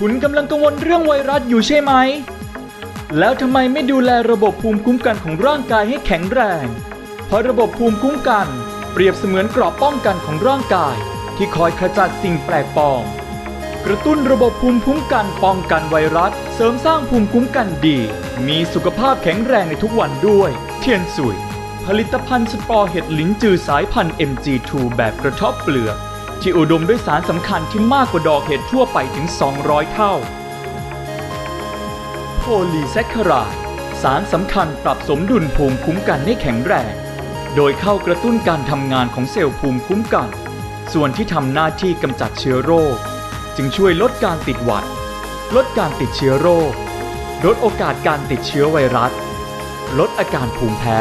คุณกำลังกังวลเรื่องไวรัสอยู่ใช่ไหม แล้วทำไมไม่ดูแลระบบภูมิคุ้มกันของร่างกายให้แข็งแรง เพราะระบบภูมิคุ้มกัน เปรียบเสมือนเกราะป้องกันของร่างกาย ที่คอยขจัดสิ่งแปลกปลอม กระตุ้นระบบภูมิคุ้มกันป้องกันไวรัส เสริมสร้างภูมิคุ้มกันดี มีสุขภาพแข็งแรงในทุกวันด้วย เทียนสุย ผลิตภัณฑ์สปอร์เห็ดลิ้นจือสายพันธุ์ MG2 แบบกระทบเปลือก ที่อุดมด้วยสารสำคัญที่มากกว่าดอกเห็ดทั่วไปถึง 200 เท่า โพลีแซคคารายสารสำคัญปรับสมดุลภูมิคุ้มกันให้แข็งแรง โดยเข้ากระตุ้นการทำงานของเซลล์ภูมิคุ้มกัน ส่วนที่ทำหน้าที่กำจัดเชื้อโรค จึงช่วยลดการติดหวัด ลดการติดเชื้อโรค ลดโอกาสการติดเชื้อไวรัส ลดอาการภูมิแพ้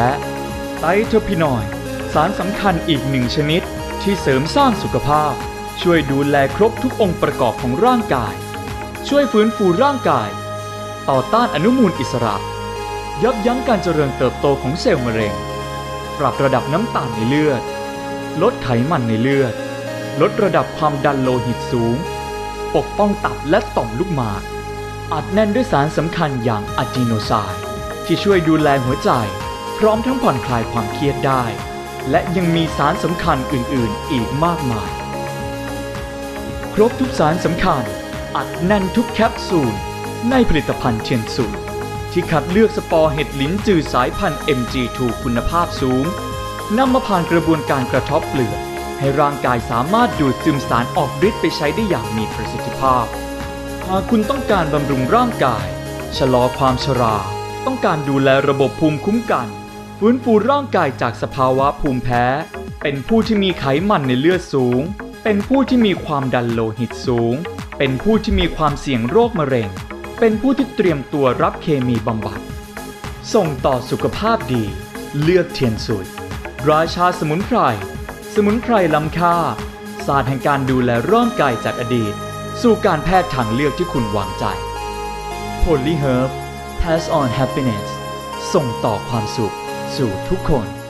ไตรเทอร์พินอยด์สารสำคัญอีกหนึ่งชนิด ที่เสริมสร้างสุขภาพ ช่วยดูแลครบทุกองค์ประกอบของร่างกาย ช่วยฟื้นฟูร่างกาย ต่อต้านอนุมูลอิสระ ยับยั้งการเจริญเติบโตของเซลล์มะเร็ง ปรับระดับน้ำตาลในเลือด ลดไขมันในเลือด ลดระดับความดันโลหิตสูง ปกป้องตับและต่อมลูกหมาก อัดแน่นด้วยสารสำคัญอย่างอะดีโนไซด์ที่ช่วยดูแลหัวใจ พร้อมทั้งผ่อนคลายความเครียดได้ และยังมีสารสำคัญอื่นๆ อีกมากมาย ครบทุกสารสำคัญ อัดแน่นทุกแคปซูล ในผลิตภัณฑ์เทียนสูที่คัดเลือกสปอร์เห็ดลิ้นจือสายพันธุ์ MG2 คุณภาพสูงนำมาผ่านกระบวนการกระทบเปลือกให้ร่างกายสามารถดูดซึมสารออกฤทธิ์ไปใช้ได้อย่างมีประสิทธิภาพ หากคุณต้องการบำรุงร่างกาย ชะลอความชรา ต้องการดูแลระบบภูมิคุ้มกัน ฟื้นฟูร่างกายจากสภาวะภูมิแพ้ เป็นผู้ที่มีไขมันในเลือดสูง เป็นผู้ที่มีความดันโลหิตสูง เป็นผู้ที่มีความเสี่ยงโรคมะเร็ง เป็นผู้ที่เตรียมตัวรับเคมีบำบัด ส่งต่อสุขภาพดี เลือกเทียนสุยราชาสมุนไพร สมุนไพรล้ำค่า ศาสตร์แห่งการดูแลร่างกายจากอดีต สู่การแพทย์ทางเลือกที่คุณวางใจ Poly Herb Pass on Happiness ส่งต่อความสุข สู่ทุกคน